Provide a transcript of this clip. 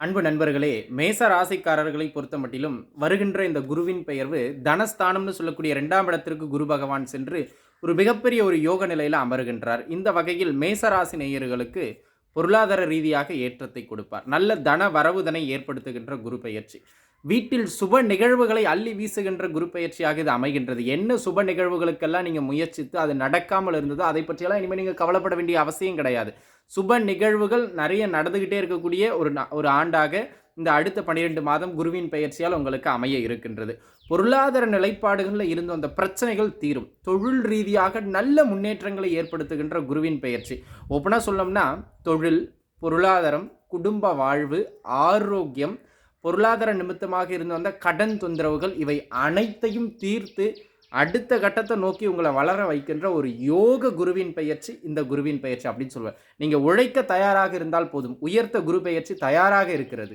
அன்பு நண்பர்களே மேச ராசிக்காரர்களை பொறுத்த மட்டிலும் வருகின்ற இந்த குருவின் பெயர்வு தனஸ்தானம்னு சொல்லக்கூடிய இரண்டாம் இடத்திற்கு குரு பகவான் சென்று ஒரு மிகப்பெரிய ஒரு யோக நிலையில் அமருகின்றார். இந்த வகையில் மேச ராசி நேயர்களுக்கு பொருளாதார ரீதியாக ஏற்றத்தை கொடுப்பார். நல்ல தன வரவுதனை ஏற்படுத்துகின்ற குரு பெயர்ச்சி. வீட்டில் சுப நிகழ்வுகளை அள்ளி வீசுகின்ற குரு பயிற்சியாக இது அமைகின்றது. என்ன சுப நிகழ்வுகளுக்கெல்லாம் நீங்கள் முயற்சித்து அது நடக்காமல் இருந்ததோ அதை பற்றியெல்லாம் இனிமேல் நீங்கள் கவலைப்பட வேண்டிய அவசியம் கிடையாது. சுப நிகழ்வுகள் நிறைய நடந்துக்கிட்டே இருக்கக்கூடிய ஒரு ஒரு ஆண்டாக இந்த அடுத்த பன்னிரெண்டு மாதம் குருவின் பயிற்சியால் உங்களுக்கு அமைய இருக்கின்றது. பொருளாதார நிலைப்பாடுகளில் இருந்து அந்த பிரச்சனைகள் தீரும். தொழில் ரீதியாக நல்ல முன்னேற்றங்களை ஏற்படுத்துகின்ற குருவின் பயிற்சி ஓப்பனாக சொல்லணும்னா தொழில் பொருளாதாரம் குடும்ப வாழ்வு ஆரோக்கியம் பொருளாதார நிமித்தமாக இருந்து வந்த கடன் தொந்தரவுகள் இவை அனைத்தையும் தீர்த்து அடுத்த கட்டத்தை நோக்கி உங்களை வளர வைக்கின்ற ஒரு யோக குருவின் பெயர்ச்சி இந்த குருவின் பெயர்ச்சி அப்படின்னு சொல்லுவேன் நீங்கள் உழைக்க தயாராக இருந்தால் போதும். உயர்த்த குரு பெயர்ச்சி தயாராக இருக்கிறது.